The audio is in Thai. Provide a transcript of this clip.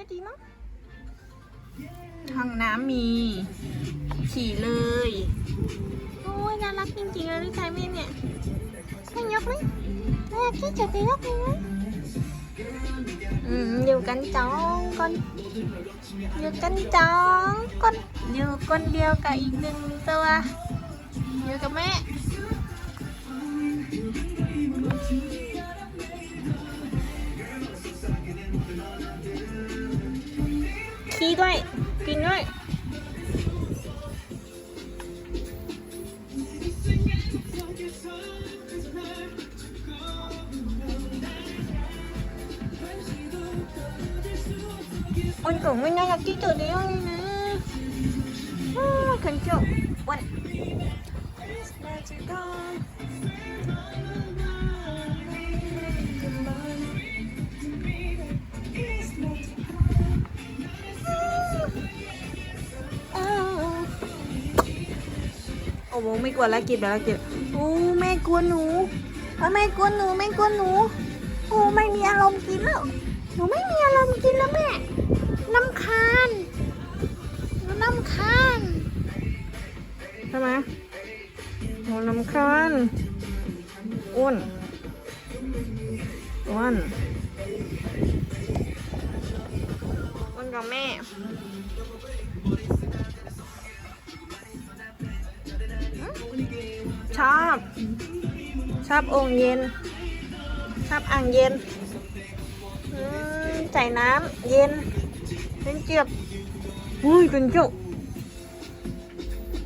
ที่นจะดีมั้งห้องน้ำมีขี่เลย โอ้ยน่ารักจริงๆเลยลูกชายแม่เนี่ยให้ยกไหมน่ที่จะไปยกไหมอืมอยู่กันสองคนอยู่กันสองคนอยู่คนเดียวกับอีกหนึ่งตัวอยู่กับแม่ ขี้ด้วย กินด้วย Ôi cũng mới nói là cái từ đấy thôi nè Ôi, khẩn trương Ôi Ồ, bố ไม่กลัวแล้วกินแล้วกินโอ้แม่กลัวหนูเอาแม่กลัวหนูแม่กลัวหนูโอ้ไม่มีอารมณ์กินแล้วหนูไม่มีอารมณ์กินแล้วแม่น้ำคาญหนูน้ำคาญใช่ไหมหนูน้ำคาญอ้วนอ้วนอ้วนกับแม่ ชอบ ชอบองค์เย็น ชอบอ่างเย็นใส่น้ำเย็นเป็นเจียบอุ้ยเป็นจุก